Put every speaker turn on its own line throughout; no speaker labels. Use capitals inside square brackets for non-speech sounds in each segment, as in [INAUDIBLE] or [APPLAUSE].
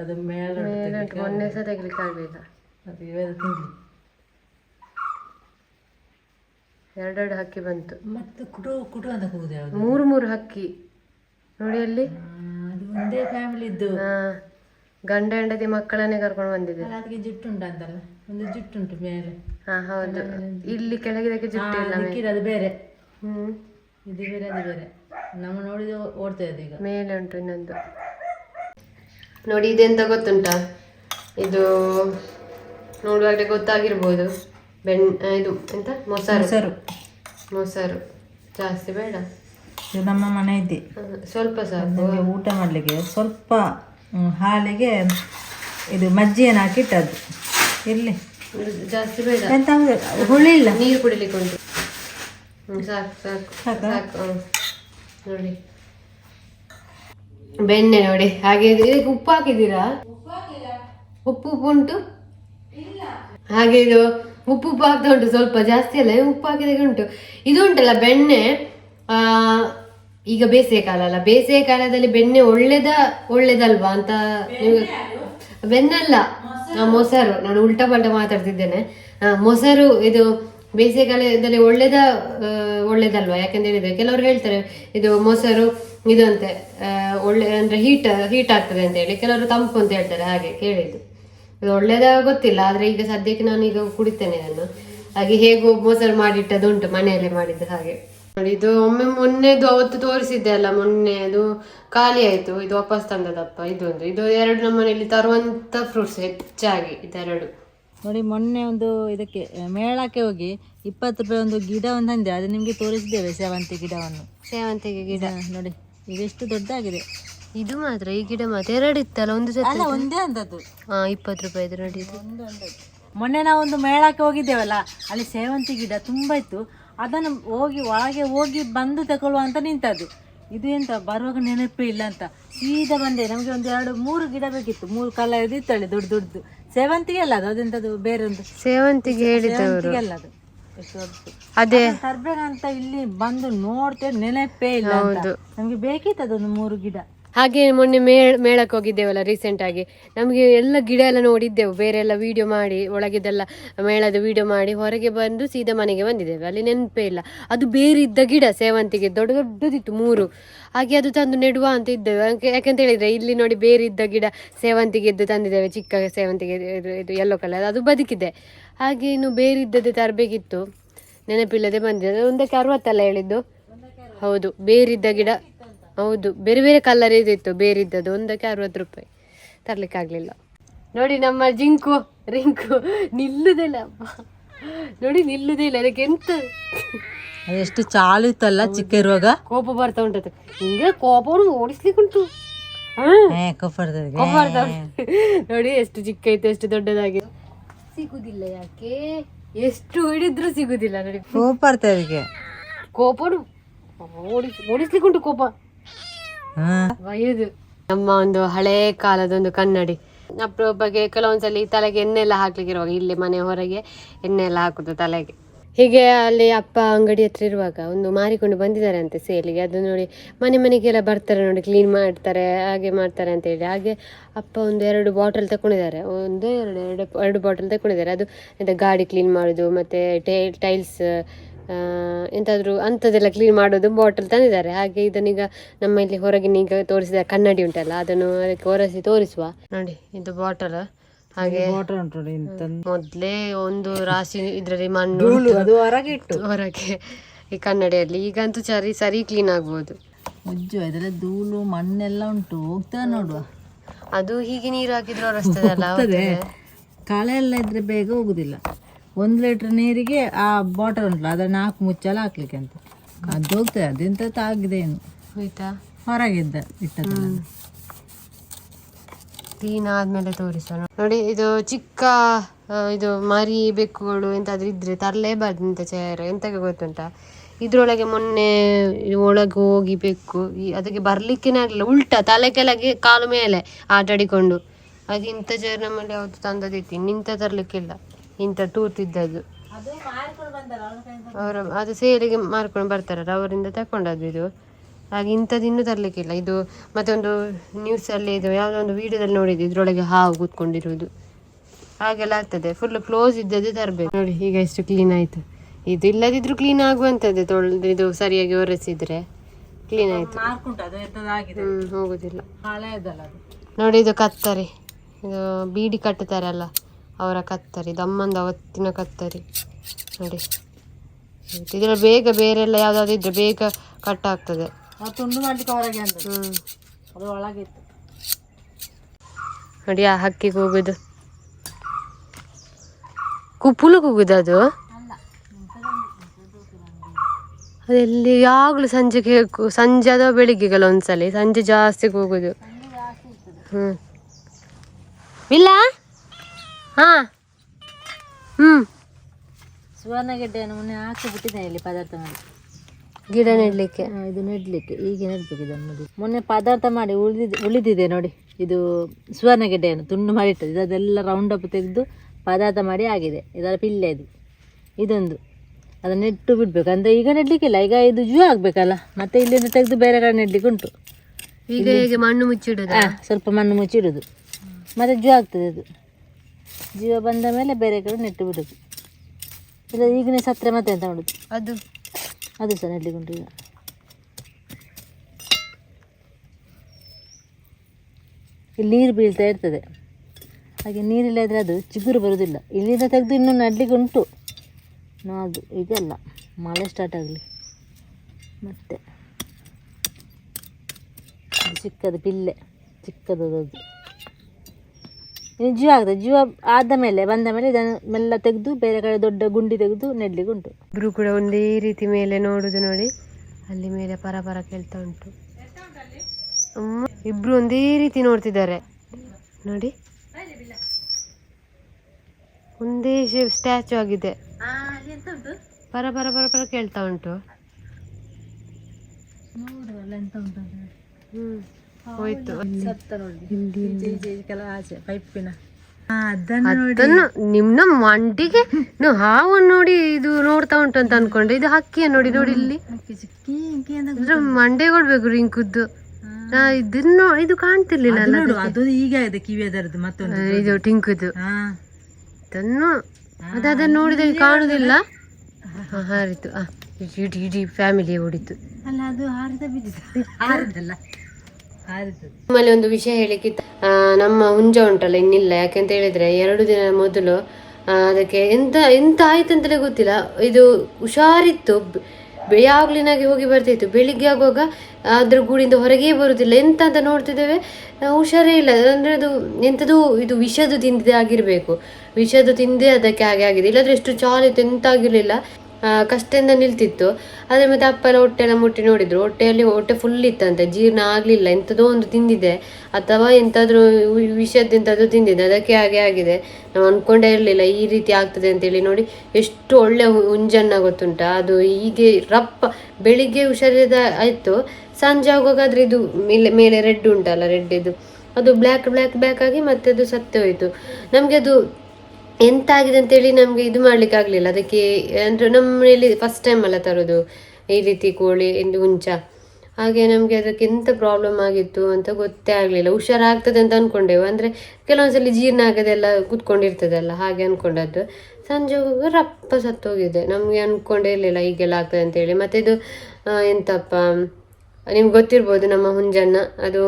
ಅದು ಮೇಲೆ
ಮೊನ್ನೆ ಸಹ ತೆಗಿಲಿಕ್ಕೆ ಆಗಲಿಲ್ಲ.
ಅದು ಇವೆಲ್ಲ
ಎರಡೆರಡು ಹಕ್ಕಿ ಬಂತು.
ಮತ್ತು ಕುಟು ಕುಟು ಅಂತ ಕೂಗುದು ಯಾವುದು?
ಮೂರು ಮೂರು ಹಕ್ಕಿ. ನೋಡಿ ಅಲ್ಲಿ
ಅದು ಒಂದೇ ಫ್ಯಾಮಿಲಿ ಇದ್ದು
ಹಾ ಗಂಡ ಹೆಂಡತಿ ಮಕ್ಕಳನ್ನೇ ಕರ್ಕೊಂಡು ಬಂದಿದೆ.
ಅಲ್ಲ ಅದಕ್ಕೆ ಜುಟ್ಟುಂಟು ಅಂತಲ್ಲ. ಒಂದು ಜುಟ್ಟುಂಟು ಮೇಲೆ.
ಹಾ ಹೌದು. ಇಲ್ಲಿ ಕೆಳಗಿದಕ್ಕೆ ಜುಟ್ಟು ಇಲ್ಲ
ದಿಕ್ಕಿದೆ ಅದು ಬೇರೆ.
ಹ್ಮ್.
ಇದು ಬೇರೆ ಅದು ಬೇರೆ. ನಮ್ಮ ನೋಡಿದ ಓಡ್ತಾ ಇದೆ ಈಗ.
ಮೇಲೆ ಉಂಟು ಇನ್ನೊಂದು. ನೋಡಿ ಇದೆಂತ ಗೊತ್ತುಂಟಾ? ಇದು ನೋಡುವಾಗಲೇ ಗೊತ್ತಾಗಿರ್ಬೋದು. ಬೆಣ್ ಇದು ಎಂತ? ಮೊಸರು.
ಮೊಸರು.
ಮೊಸರು. ಜಾಸ್ತಿ ಬೇಡ.
ಇದು ನಮ್ಮ ಮನೆ ಇದೆ
ಸ್ವಲ್ಪ ಸಾಕು.
ಊಟ ಮಾಡಲಿಕ್ಕೆ ಸ್ವಲ್ಪ ಹ್ಮ್, ಹಾಲಿಗೆ ಇದು ಮಜ್ಜಿಯನ್ನು ಹಾಕಿಟ್ಟದ್ದು. ಇರಲಿ.
ಇದು ಜಾಸ್ತಿ ಬೇಡ.
ಎಂತ ಹುಳಿ ಇಲ್ಲ.
ನೀರು ಕುಡಿಲಿಕ್ಕೆ ಉಂಟು. ಹ್ಮ್, ಸಾಕು ಸಾಕು.
ಸಾಕಾ?
ಸಾಕು ಹ್ಮ್. ನೋಡಿ. ಬೆಣ್ಣೆ ನೋಡಿ. ಹಾಗೆ ಇದು- ಇದಕ್ಕೆ ಉಪ್ಪು ಹಾಕಿದ್ದೀರಾ? ಉಪ್ಪು ಉಪ್ಪು ಉಂಟು? ಹಾಗೆ ಇದು ಉಪ್ಪು ಉಪ್ಪು ಹಾಕ್ತಾ ಉಂಟು ಸ್ವಲ್ಪ ಜಾಸ್ತಿ ಅಲ್ಲ ಉಪ್ಪು ಹಾಕಿದಾಗ ಉಂಟು. ಇದು ಉಂಟಲ್ಲ ಬೆಣ್ಣೆ? ಆ, ಈಗ ಬೇಸಿಗೆ ಕಾಲ ಅಲ್ಲ. ಬೇಸಿಗೆ ಕಾಲದಲ್ಲಿ ಬೆಣ್ಣೆ ಒಳ್ಳೇದ, ಒಳ್ಳೇದಲ್ವಾ ಅಂತ ಬೆನ್ನಲ್ಲ ಮೊಸರು. ನಾನು ಉಲ್ಟಾ ಪಲ್ಟಾ ಮಾತಾಡ್ತಿದ್ದೇನೆ. ಮೊಸರು ಇದು ಬೇಸಿಗೆ ಕಾಲದಲ್ಲಿ ಒಳ್ಳೇದ ಒಳ್ಳೇದಲ್ವಾ? ಯಾಕಂತ ಹೇಳಿದ್ರೆ ಕೆಲವರು ಹೇಳ್ತಾರೆ, ಇದು ಮೊಸರು ಇದಂತೆ ಒಳ್ಳೆ, ಅಂದ್ರೆ ಹೀಟ್ ಹೀಟ್ ಆಗ್ತದೆ ಅಂತ ಹೇಳಿ ಕೆಲವರು ತಂಪು ಅಂತ ಹೇಳ್ತಾರೆ, ಹಾಗೆ ಕೇಳಿದ್ದು. ಇದು ಒಳ್ಳೇದ ಗೊತ್ತಿಲ್ಲ, ಆದ್ರೆ ಈಗ ಸದ್ಯಕ್ಕೆ ನಾನು ಈಗ ಕುಡಿತೇನೆ ಇದನ್ನು ಹಾಗೆ ಹೇಗೋ ಮೊಸರು ಮಾಡಿಟ್ಟದುಂಟು ಉಂಟು, ಮನೆಯಲ್ಲೇ ಮಾಡಿದ್ದು ಹಾಗೆ. ನೋಡಿ, ಇದು ಒಮ್ಮೆ ಮೊನ್ನೆದು ಅವತ್ತು ತೋರಿಸಿದ್ದೆ ಅಲ್ಲ ಮೊನ್ನೆ ಅದು ಖಾಲಿ ಆಯ್ತು, ಇದು ವಾಪಸ್ ತಂದದಪ್ಪ ಇದೊಂದು ಇದು ಎರಡು ನಮ್ಮ ಮನೆಯಲ್ಲಿ ತರುವಂತ ಫ್ರೂಟ್ಸ್ ಹೆಚ್ಚಾಗಿ, ಇದೆರಡು.
ನೋಡಿ ಮೊನ್ನೆ ಒಂದು ಇದಕ್ಕೆ ಮೇಳಕ್ಕೆ ಹೋಗಿ ಇಪ್ಪತ್ತು ರೂಪಾಯಿ ಒಂದು ಗಿಡ ಒಂದು ತಂದೆ. ಅದು ನಿಮಗೆ ತೋರಿಸಿದ್ದೇವೆ ಸೇವಂತಿ ಗಿಡವನ್ನು.
ಸೇವಂತಿಗೆ ಗಿಡ.
ನೋಡಿ ಇದೆಷ್ಟು ದೊಡ್ಡದಾಗಿದೆ.
ಇದು ಮಾತ್ರ ಈ ಗಿಡ ಮಾತ್ರ. ಎರಡು ಇತ್ತಲ್ಲ ಒಂದು
ಅಲ್ಲ ಒಂದೇ ಅಂದದ್ದು.
ಹಾ ಇಪ್ಪತ್ತು ರೂಪಾಯಿ ಇದು ನೋಡಿ
ಒಂದು ಮೊನ್ನೆ ನಾವೊಂದು ಒಂದು ಮೇಳಕ್ಕೆ ಹೋಗಿದ್ದೇವಲ್ಲ ಅಲ್ಲಿ ಸೇವಂತಿ ಗಿಡ ತುಂಬ ಇತ್ತು. ಅದನ್ನು ಹೋಗಿ ಒಳಗೆ ಹೋಗಿ ಬಂದು ತಗೊಳ್ಳುವ ಅಂತ ನಿಂತದ್ದು. ಇದು ಎಂತ ಬರುವಾಗ ನೆನಪೇ ಇಲ್ಲ ಅಂತ. ಸೀದಾ ಬಂದೆ. ನಮಗೆ ಒಂದು ಎರಡು ಮೂರು ಗಿಡ ಬೇಕಿತ್ತು. ಮೂರು ಕಲರ್ ಇತ್ತಳೆ ದೊಡ್ಡ ದೊಡ್ಡದು. ಸೇವಂತಿಗೆ ಅಲ್ಲ ಅದು ಅದೆಂತದು? ಬೇರೆ ಒಂದು
ಸೇವಂತಿಗೆ ಹೇಳಿದವರು
ಸೇವಂತಿಗೆ ಅಲ್ಲ ಅದು.
ಅದೇ.
ತರ್ಬೇಕಂತ ಇಲ್ಲಿ ಬಂದು ನೋಡ್ತೇವೆ ನೆನಪೇ ಇಲ್ಲ ಅಂತ. ನಮ್ಗೆ ಬೇಕಿತ್ತು ಅದೊಂದು ಮೂರು ಗಿಡ.
ಹಾಗೆ ಮೊನ್ನೆ ಮೇಳ, ಮೇಳಕ್ಕೆ ಹೋಗಿದ್ದೇವಲ್ಲ ರೀಸೆಂಟ್ ಆಗಿ. ನಮಗೆ ಎಲ್ಲ ಗಿಡ ಎಲ್ಲ ನೋಡಿದ್ದೆವು, ಬೇರೆ ಎಲ್ಲ ವಿಡಿಯೋ ಮಾಡಿ, ಒಳಗಿದ್ದೆಲ್ಲ ಮೇಳದ ವಿಡಿಯೋ ಮಾಡಿ, ಹೊರಗೆ ಬಂದು ಸೀದಾ ಮನೆಗೆ ಬಂದಿದ್ದೇವೆ. ಅಲ್ಲಿ ನೆನಪೇ ಇಲ್ಲ. ಅದು ಬೇರೆ ಇದ್ದ ಗಿಡ, ಸೇವಂತಿಗೆ, ದೊಡ್ಡ ದೊಡ್ಡದಿತ್ತು ಮೂರು. ಹಾಗೆ ಅದು ತಂದು ನೆಡುವ ಅಂತ ಇದ್ದೇವೆ. ಯಾಕೆ- ಯಾಕಂತ ಹೇಳಿದ್ರೆ, ಇಲ್ಲಿ ನೋಡಿ ಬೇರೆ ಇದ್ದ ಗಿಡ, ಸೇವಂತಿಗೆದ್ದು ತಂದಿದ್ದೇವೆ, ಚಿಕ್ಕ ಸೇವಂತಿಗೆ, ಇದು- ಯೆಲ್ಲೋ ಕಲರ್ ಅದು ಬದುಕಿದೆ. ಹಾಗೆ ಇನ್ನು ಬೇರೆ ಇದ್ದದ್ದು ತರಬೇಕಿತ್ತು. ನೆನಪಿಲ್ಲದೆ ಬಂದಿದೆ. ಅದು ಒಂದಕ್ಕೆ ಅರವತ್ತಲ್ಲ ಹೇಳಿದ್ದು? ಹೌದು, ಬೇರಿದ್ದ ಗಿಡ. ಹೌದು. ಬೇರೆ ಬೇರೆ ಕಲರ್ ಇದಿತ್ತು ಬೇರಿದ್ದದ್ದು. ಒಂದಕ್ಕೆ ಅರವತ್ತು ರೂಪಾಯಿ. ತರ್ಲಿಕ್ಕೆ ಆಗ್ಲಿಲ್ಲ ನೋಡಿ ನಮ್ಮ ಜಿಂಕು ರಿಂಕು. ನಿಲ್ಲುದಿಲ್ಲ. ನೋಡಿ ನಿಲ್ಲುದೇ ಇಲ್ಲ ಅದಕ್ಕೆ ಎಂತ?
ಎಷ್ಟು ಚಾಲು ಇತ್ತಲ್ಲ ಚಿಕ್ಕ ಇರುವಾಗ?
ಕೋಪ ಬರ್ತಾ ಉಂಟದು ಹಿಂಗೆ ಕೋಪವನ್ನು ಓಡಿಸ್ಲಿಕ್ಕೆ ಉಂಟು. ಹ್ಮ್. ಕೋಪ. ನೋಡಿ ಎಷ್ಟು ಚಿಕ್ಕ ಐತೆ ಎಷ್ಟು ದೊಡ್ಡದಾಗಿ. ಸಿಗುದಿಲ್ಲ ಯಾಕೆ? ಎಷ್ಟು ಹಿಡಿದ್ರು ಸಿಗುದಿಲ್ಲ ನೋಡಿ.
ಕೋಪ ಬರ್ತಾ ಅದಕ್ಕೆ
ಕೋಪನು ಓಡಿಸ್ ಓಡಿಸ್ಲಿಕ್ಕೆ ಉಂಟು ಕೋಪ. ವಯದು. ನಮ್ಮ ಒಂದು ಹಳೆ ಕಾಲದ ಒಂದು ಕನ್ನಡಿ. ಅಪರೂಪಕ್ಕೆ ಕೆಲವೊಂದ್ಸಲಿ ತಲೆಗೆ ಎಣ್ಣೆ ಎಲ್ಲ ಹಾಕ್ಲಿಕ್ಕೆ ಇರುವಾಗ ಇಲ್ಲಿ ಮನೆ ಹೊರಗೆ ಎಣ್ಣೆ ಎಲ್ಲ ಹಾಕುದು ತಲೆಗೆ. ಹೀಗೆ ಅಲ್ಲಿ ಅಪ್ಪ ಅಂಗಡಿ ಹತ್ರ ಇರುವಾಗ ಒಂದು ಮಾರಿಕೊಂಡು ಬಂದಿದ್ದಾರೆ ಅಂತೆ ಸೇಲಿಗೆ. ಅದು ನೋಡಿ ಮನೆ ಮನೆಗೆಲ್ಲ ಬರ್ತಾರೆ ನೋಡಿ ಕ್ಲೀನ್ ಮಾಡ್ತಾರೆ ಹಾಗೆ ಮಾಡ್ತಾರೆ ಅಂತ ಹೇಳಿ. ಹಾಗೆ ಅಪ್ಪ ಒಂದು ಎರಡು ಬಾಟಲ್ ತಗೊಂಡಿದ್ದಾರೆ ಒಂದು ಎರಡು ಎರಡು ಎರಡು ಬಾಟಲ್ ತಗೊಂಡಿದ್ದಾರೆ ಅದು ಎಂತ ಗಾಡಿ ಕ್ಲೀನ್ ಮಾಡೋದು ಮತ್ತು ಟೈಲ್ಸ್ ಎಂತಾದರೂ ಅಂಥದ್ದೆಲ್ಲ ಕ್ಲೀನ್ ಮಾಡೋದು ಬಾಟಲ್ ತಂದಿದ್ದಾರೆ. ಹಾಗೆ ಇದನ್ನೀಗ ನಮ್ಮ ಇಲ್ಲಿ ಹೊರಗಿನ ಈಗ ತೋರಿಸಿದ ಕನ್ನಡಿ ಉಂಟಲ್ಲ ಅದನ್ನು ಅದಕ್ಕೆ ಒರೆಸಿ ತೋರಿಸುವ. ನೋಡಿ ಇದು ಬಾಟಲ್ ಹಾಗೆ ಮೊದ್ಲೇ ಒಂದು ರಾಶಿ ಇದರಲ್ಲಿ ಮಣ್ಣು
ಹೊರಗೆ ಇಟ್ಟು.
ಹೊರಗೆ ಈ ಕನ್ನಡಿಯಲ್ಲಿ. ಈಗಂತೂ ಸರಿ ಸರಿ ಕ್ಲೀನ್ ಆಗ್ಬೋದು.
ಉಜ್ಜು ಇದೆಲ್ಲ ಧೂಳು ಮಣ್ಣೆಲ್ಲ ಉಂಟು ಹೋಗ್ತಾ ನೋಡುವ.
ಅದು ಹೀಗೆ ನೀರು ಹಾಕಿದ್ರೆ ಒರೆಸ್ತದಲ್ಲ
ಕಳೆ ಎಲ್ಲ ಇದ್ರೆ ಬೇಗ ಹೋಗುದಿಲ್ಲ. ಒಂದು ಲೀಟ್ರ್ ನೀರಿಗೆ ಆ ಬಾಟಲ್ ಉಂಟಲ್ಲ ಅದ್ರ ನಾಲ್ಕು ಮುಚ್ಚಲ ಹಾಕ್ಲಿಕ್ಕೆ ಅಂತ. ಅದು ಹೋಗ್ತದೆ ಅದೆಂತ ಆಗಿದೆ ಏನು
ಹೋಯ್ತಾ?
ಹೊರಗಿದ್ದ ಇಟ್ಟದಲ್ಲ
ಕ್ಲೀನ್ ಆದ್ಮೇಲೆ ತೋರಿಸೋಣ. ನೋಡಿ ಇದು ಚಿಕ್ಕ ಇದು ಮರಿ ಬೆಕ್ಕುಗಳು ಎಂತಾದ್ರೂ ಇದ್ರೆ ತರಲೇಬಾರ್ದು ಇಂಥ ಚೇರ್ ಎಂತಕ್ಕೆ ಗೊತ್ತುಂಟಾ? ಇದ್ರೊಳಗೆ ಮೊನ್ನೆ ಒಳಗೆ ಹೋಗಿ ಬೆಕ್ಕು ಅದಕ್ಕೆ ಬರ್ಲಿಕ್ಕೇನೆ ಆಗಲಿಲ್ಲ ಉಲ್ಟಾ ತಲೆ ಕೆಳಗೆ ಕಾಲು ಮೇಲೆ ಆಟಾಡಿಕೊಂಡು. ಅದು ಇಂಥ ಚೇರ್ ನಮ್ಮಲ್ಲಿ ಯಾವತ್ತು ತಂದದಿತ್ತು ನಿಂತ ತರ್ಲಿಕ್ಕಿಲ್ಲ. ಇಂಥ ತೂತಿದ್ದದ್ದು ಅವರ ಅದು ಸೇಲಿಗೆ ಮಾರ್ಕೊಂಡು ಬರ್ತಾರಲ್ಲ ಅವರಿಂದ ತಕೊಂಡದ್ದು ಇದು. ಹಾಗೆ ಇಂಥದ್ದು ಇನ್ನೂ ತರಲಿಕ್ಕಿಲ್ಲ. ಇದು ಮತ್ತೊಂದು ನ್ಯೂಸಲ್ಲಿ ಇದು ಯಾವುದೋ ಒಂದು ವಿಡಿಯೋದಲ್ಲಿ ನೋಡಿದ್ದು ಇದರೊಳಗೆ ಹಾವು ಕೂತ್ಕೊಂಡಿರುವುದು. ಹಾಗೆಲ್ಲ ಆಗ್ತದೆ. ಫುಲ್ ಕ್ಲೋಸ್ ಇದ್ದದ್ದು ತರಬೇಕು. ನೋಡಿ ಈಗ ಎಷ್ಟು ಕ್ಲೀನ್ ಆಯಿತು. ಇದು ಇಲ್ಲದಿದ್ರು ಕ್ಲೀನ್ ಆಗುವಂಥದ್ದು ತೊಳೆದು ಇದು ಸರಿಯಾಗಿ ಒರೆಸಿದ್ರೆ ಕ್ಲೀನ್ ಆಯಿತು.
ಹ್ಮ್
ಹ್ಞೂ ಹೋಗೋದಿಲ್ಲ ನೋಡಿ ಇದು ಕತ್ತರಿ. ಇದು ಬೀಡಿ ಕಟ್ಟುತ್ತಾರಲ್ಲ. ಅವರ ಕತ್ತರಿ ದಮ್ಮಂದ ಅವತ್ತಿನ ಕತ್ತರಿ. ನೋಡಿ. ಇದರಲ್ಲಿ ಬೇಗ ಬೇರೆಲ್ಲ ಯಾವುದಾದ್ರು ಇದ್ರೆ ಬೇಗ ಕಟ್ ಆಗ್ತದೆ.
ಅದು ತುಂಡು ಮಾಡ್ಲಿಕ್ಕೆ ಹೊರಗೆ ಅಂತ
ಹ್ಞೂ
ಅದು ಒಳಗಿತ್ತು.
ನೋಡಿ ಆ ಹಕ್ಕಿ ಕೂಗುದು ಕುಪ್ಪುಲು ಕೂಗುದು ಅದು? ಅದೆಲ್ಲಿ ಯಾವಾಗ್ಲೂ ಸಂಜೆಗೆ ಕು- ಸಂಜೆ ಅಥವಾ ಬೆಳಿಗ್ಗೆಗೆಲ್ಲ ಒಂದ್ಸಲಿ ಸಂಜೆ ಜಾಸ್ತಿ ಕೂಗುದು ಹ್ಮ್. ಇಲ್ಲ ಹಾಂ. ಹ್ಞೂ
ಸುವರ್ಣಗೆಡ್ಡೆಯನ್ನು ಮೊನ್ನೆ ಹಾಕಿ ಬಿಟ್ಟಿದ್ದೇನೆ ಇಲ್ಲಿ ಪದಾರ್ಥ ಮಾಡಿ
ಗಿಡ ನೆಡ್ಲಿಕ್ಕೆ.
ಆ, ಇದು ನೆಡ್ಲಿಕ್ಕೆ. ಈಗ ನೆಡ್ಬೇಕು ಇದನ್ನು ನೋಡಿ. ಮೊನ್ನೆ ಪದಾರ್ಥ ಮಾಡಿ ಉಳಿದಿದೆ ಉಳಿದಿದೆ ನೋಡಿ. ಇದು ಸುವರ್ಣಗೆಡ್ಡೆಯನ್ನು ತುಂಡು ಮಾಡಿಟ್ಟದ್ದು ಇದೆಲ್ಲ ರೌಂಡ್ ಅಪ್ ತೆಗೆದು ಪದಾರ್ಥ ಮಾಡಿ ಆಗಿದೆ. ಇದರ ಪಿಲ್ಲೆ ಇದು. ಇದೊಂದು. ಅದನ್ನು ನೆಟ್ಟು ಬಿಡ್ಬೇಕು. ಅಂದರೆ ಈಗ ನೆಡ್ಲಿಕ್ಕಿಲ್ಲ. ಈಗ ಇದು ಜೂ ಆಗಬೇಕಲ್ಲ ಮತ್ತೆ ಇಲ್ಲಿಂದ ತೆಗೆದು ಬೇರೆ ಕಡೆ ನೆಡ್ಲಿಕ್ಕೆ ಉಂಟು.
ಈಗ ಹೇಗೆ ಮಣ್ಣು ಮುಚ್ಚಿಡೋದು?
ಆ, ಸ್ವಲ್ಪ ಮಣ್ಣು ಮುಚ್ಚಿಡೋದು. ಮತ್ತೆ ಜೂ ಆಗ್ತದೆ ಅದು. ಜೀವ ಬಂದ ಮೇಲೆ ಬೇರೆ ಕಡೆ ನೆಟ್ಟು ಬಿಡೋದು. ಇಲ್ಲ ಈಗಿನ ಸತ್ರೆ ಮತ್ತೆ ಎಂತ ಮಾಡೋದು.
ಅದು.
ಅದು ಸಹ ನೆಡ್ಲಿಕ್ಕುಂಟು ಈಗ ಇಲ್ಲಿ ನೀರು ಬೀಳ್ತಾ ಇರ್ತದೆ. ಹಾಗೆ ನೀರಿಲ್ಲದ್ರೆ ಅದು ಚಿಗುರು ಬರೋದಿಲ್ಲ. ಇಲ್ಲಿಂದ ತೆಗೆದು ಇನ್ನೂ ನೆಡ್ಲಿಕ್ಕೆ ಉಂಟು. ಅದು ಈಗಲ್ಲ ಮಳೆ ಸ್ಟಾರ್ಟ್ ಆಗಲಿ. ಮತ್ತೆ. ಚಿಕ್ಕದು ಪಿಲ್ಲೆ ಚಿಕ್ಕದದು ಜೀವ ಆಗ್ತದೆ. ಜೀವ ಆದ ಮೇಲೆ ಬಂದ ಮೇಲೆ ಇದನ್ನು ಮೆಲ್ಲ ತೆಗೆದು ಬೇರೆ ಕಡೆ ದೊಡ್ಡ ಗುಂಡಿ ತೆಗೆದು ನೆಡ್ಲಿಕ್ಕೆ ಉಂಟು.
ಇಬ್ರು ಕೂಡ ಒಂದೇ ರೀತಿ ಮೇಲೆ ನೋಡುದು ನೋಡಿ ಅಲ್ಲಿ ಮೇಲೆ ಪರ ಪರ ಕೇಳ್ತಾ ಉಂಟು. ಇಬ್ರು ಒಂದೇ ರೀತಿ ನೋಡ್ತಿದ್ದಾರೆ. ನೋಡಿ. ಒಂದೇ ಸ್ಟ್ಯಾಚು ಆಗಿದೆ. ಪರ ಪರ ಪರ ಪರ ಕೇಳ್ತಾ ಉಂಟು. ಹ್ಮ್. ಹೋಯ್ತು.
ಆಚೆ ಪೈಪಿನ. ಅದನ್ನು
ಅದನ್ನು ನಿಮ್ನ ಮಂಡಿಗೆ ನೀವು ಹಾವು ನೋಡಿ ಇದು ನೋಡ್ತಾ ಉಂಟು ಅಂತ ಅನ್ಕೊಂಡೆ. ಇದು ಹಕ್ಕಿಯ ನೋಡಿ ನೋಡಿ ಇಲ್ಲಿ. ಮಂಡೆ ಕೊಡ್ಬೇಕು ರಿಂಕುದ್ದು. ಇದನ್ನು ಇದು ಕಾಣ್ತಿರ್ಲಿಲ್ಲ
ಅದು ಈಗ ಇದೆ ಕಿವಿ ಅದರದ್ದು ಮತ್ತೊಂದು
ಇದು ಟಿಂಕುದು. ಇದನ್ನು ಅದು ಅದನ್ನು ನೋಡಿದಾಗ ಕಾಣುದಿಲ್ಲ. ಹಾರಿತು. ಇಡೀ ಫ್ಯಾಮಿಲಿ ಓಡಿತು
ಅಲ್ಲ ಅದು ಹಾರಿದ ಬಿದ್ದಿದೆ [LAUGHS] ಹಾರಿದಲ್ಲ
ನಮ್ಮಲ್ಲಿ ಒಂದು ವಿಷಯ ಹೇಳಿಕ್ಕಿತ್ತು ಆ, ನಮ್ಮ ಹುಂಜ ಉಂಟಲ್ಲ ಇನ್ನಿಲ್ಲ. ಯಾಕೆಂತ ಹೇಳಿದ್ರೆ ಎರಡು ದಿನ ಮೊದಲು ಅದಕ್ಕೆ ಎಂತ ಎಂತ ಆಯ್ತಂತಲೇ ಗೊತ್ತಿಲ್ಲ. ಇದು ಹುಷಾರಿತ್ತು. ಯಾವಾಗ್ಲಿನಾಗೆ ಹೋಗಿ ಬರ್ತಿತ್ತು. ಬೆಳಿಗ್ಗೆ ಆಗುವಾಗ ಅದ್ರ ಗೂಡಿಂದ ಹೊರಗೆ ಬರುದಿಲ್ಲ. ಎಂತ ಅಂತ ನೋಡ್ತಿದ್ದೇವೆ. ಹುಷಾರೇ ಇಲ್ಲ. ಅಂದ್ರೆ ಅದು ಎಂಥದ್ದು ಇದು ವಿಷದು ತಿಂದಿದೆ ಆಗಿರ್ಬೇಕು. ವಿಷದ್ದು ತಿಂದೇ ಅದಕ್ಕೆ ಹಾಗೆ ಆಗಿದೆ. ಇಲ್ಲಾದ್ರೆ ಎಷ್ಟು ಚಾಲಿತ್ತು ಎಂತ ಆಗಿರ್ಲಿಲ್ಲ ಕಷ್ಟದಿಂದ ನಿಲ್ತಿತ್ತು. ಆದರೆ ಮತ್ತೆ ಅಪ್ಪ ಎಲ್ಲ ಹೊಟ್ಟೆ ಎಲ್ಲ ಮುಟ್ಟಿ ನೋಡಿದ್ರು. ಹೊಟ್ಟೆಯಲ್ಲಿ ಹೊಟ್ಟೆ ಫುಲ್ ಇತ್ತಂತೆ. ಜೀರ್ಣ ಆಗಲಿಲ್ಲ. ಎಂಥದೋ ಒಂದು ತಿಂದಿದೆ. ಅಥವಾ ಎಂತಾದ್ರೂ ವಿ- ವಿಷದ್ದು ಎಂಥದ್ದು ತಿಂದಿದೆ. ಅದಕ್ಕೆ ಹಾಗೆ ಆಗಿದೆ. ನಾವು ಅಂದ್ಕೊಂಡೇ ಇರಲಿಲ್ಲ, ಈ ರೀತಿ ಆಗ್ತದೆ ಅಂತೇಳಿ ನೋಡಿ ಎಷ್ಟು ಒಳ್ಳೆ ಹುಂಜನ್ನ ಗೊತ್ತುಂಟ. ಅದು ಹೀಗೆ ರಪ್ಪ, ಬೆಳಿಗ್ಗೆ ಹುಷಾರಿದ ಆಯಿತು. ಸಂಜೆ ಆಗುವಾಗ ಅದ್ರ ಇದು ಮೇಲೆ ಮೇಲೆ ರೆಡ್ ಉಂಟಲ್ಲ ರೆಡ್ ಇದು. ಅದು ಬ್ಲ್ಯಾಕ್ ಬ್ಲ್ಯಾಕ್ ಬ್ಲ್ಯಾಕ್ ಆಗಿ ಮತ್ತೆ ಅದು ಸತ್ತೇ ಹೋಯಿತು. ನಮಗೆ ಅದು ಎಂತ ಆಗಿದೆ ಅಂತೇಳಿ ನಮಗೆ ಇದು ಮಾಡ್ಲಿಕ್ಕೆ ಆಗಲಿಲ್ಲ. ಅದಕ್ಕೆ, ಅಂದ್ರೆ ನಮ್ಮ ಮನೆಯಲ್ಲಿ ಫಸ್ಟ್ ಟೈಮ್ ಅಲ್ಲ ತರೋದು, ಈ ರೀತಿ ಕೋಳಿ ಎಂದು ಹುಂಚ. ಹಾಗೆ ನಮಗೆ ಅದಕ್ಕೆ ಎಂತ ಪ್ರಾಬ್ಲಮ್ ಆಗಿತ್ತು ಅಂತ ಗೊತ್ತೇ ಆಗಲಿಲ್ಲ. ಹುಷಾರಾಗ್ತದೆ ಅಂತ ಅನ್ಕೊಂಡೆವು. ಅಂದರೆ ಕೆಲವೊಂದ್ಸಲಿ ಜೀರ್ಣ ಆಗದೆಲ್ಲ ಕೂತ್ಕೊಂಡಿರ್ತದಲ್ಲ, ಹಾಗೆ ಅನ್ಕೊಂಡದ್ದು. ಸಂಜೆ ಹೋಗುವಾಗ ರಪ್ಪ ಸತ್ತೋಗಿದೆ. ನಮಗೆ ಅಂದ್ಕೊಂಡೇ ಇರಲಿಲ್ಲ ಹೀಗೆಲ್ಲ ಆಗ್ತದೆ ಅಂತೇಳಿ. ಮತ್ತು ಇದು ಎಂತಪ್ಪ, ನಿಮ್ಗೆ ಗೊತ್ತಿರ್ಬೋದು ನಮ್ಮ ಹುಂಜನ್ನ ಅದು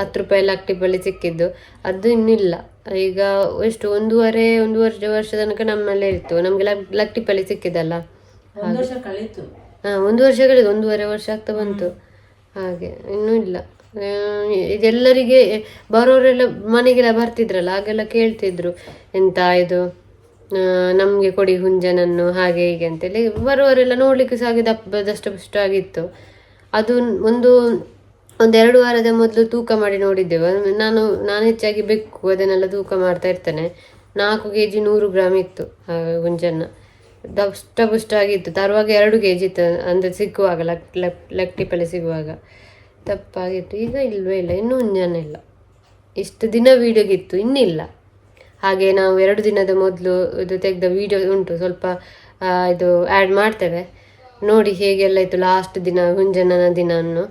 ಹತ್ತು ರೂಪಾಯಿ ಲಕ್ಟಿಪಲ್ಲಿ ಸಿಕ್ಕಿದ್ದು. ಅದು ಇನ್ನಿಲ್ಲ ಈಗ ಎಷ್ಟು ಒಂದೂವರೆ ಒಂದು ವರ್ಷ ವರ್ಷ ತನಕ ನಮ್ಮಲ್ಲೇ ಇತ್ತು. ನಮಗೆ ಲಕ್ ಲಕ್ಟಿಪಲ್ಲಿ ಸಿಕ್ಕಿದಲ್ಲ
ಒಂದು ವರ್ಷ ಕಳೀತು.
ಹಾಂ ಒಂದು ವರ್ಷ ಕಳೆದು ಒಂದೂವರೆ ವರ್ಷ ಆಗ್ತಾ ಬಂತು. ಹಾಗೆ ಇನ್ನೂ ಇಲ್ಲ. ಇದೆಲ್ಲರಿಗೆ ಬರೋರೆಲ್ಲ ಮನೆಗೆಲ್ಲ ಬರ್ತಿದ್ರಲ್ಲ ಹಾಗೆಲ್ಲ ಕೇಳ್ತಿದ್ರು ಎಂತ ಇದು ನಮಗೆ ಕೊಡಿ ಹುಂಜನನ್ನು ಹಾಗೆ ಹೀಗೆ ಅಂತೇಳಿ ಬರೋರೆಲ್ಲ ನೋಡ್ಲಿಕ್ಕೆ ಸಹ ದಪ್ಪ ದಷ್ಟ ಆಗಿತ್ತು ಅದು ಒಂದು ಒಂದೆರಡು ವಾರದ ಮೊದಲು ತೂಕ ಮಾಡಿ ನೋಡಿದ್ದೆವು. ನಾನು ನಾನು ಹೆಚ್ಚಾಗಿ ಬೆಕ್ಕು, ಅದನ್ನೆಲ್ಲ ತೂಕ ಮಾಡ್ತಾ ಇರ್ತೇನೆ. ನಾಲ್ಕು ಕೆ ಜಿ ನೂರು ಗ್ರಾಮ್ ಇತ್ತು ಗುಂಜನ್ನ. ಆಗಿತ್ತು ತರುವಾಗ ಎರಡು ಕೆ ಜಿ ಇತ್ತು, ಅಂದರೆ ಸಿಗುವಾಗ ಲಕ್ ಲಕ್ ಲಕ್ಟಿಪಲ್ಲಿ ಸಿಗುವಾಗ. ತಪ್ಪಾಗಿತ್ತು. ಈಗ ಇಲ್ವೇ ಇಲ್ಲ, ಇನ್ನೂ ಹುಂಜನ ಇಲ್ಲ. ಇಷ್ಟು ದಿನ ವೀಡಿಯೋಗಿತ್ತು ಇನ್ನಿಲ್ಲ. ಹಾಗೆ ನಾವು ಎರಡು ದಿನದ ಮೊದಲು ಇದು ತೆಗೆದ ವೀಡಿಯೋ ಉಂಟು, ಸ್ವಲ್ಪ ಇದು ಆ್ಯಡ್ ಮಾಡ್ತೇವೆ. ನೋಡಿ ಹೇಗೆಲ್ಲ ಇತ್ತು ಲಾಸ್ಟ್ ದಿನ ಗುಂಜಣ್ಣನ ದಿನ ಅನ್ನು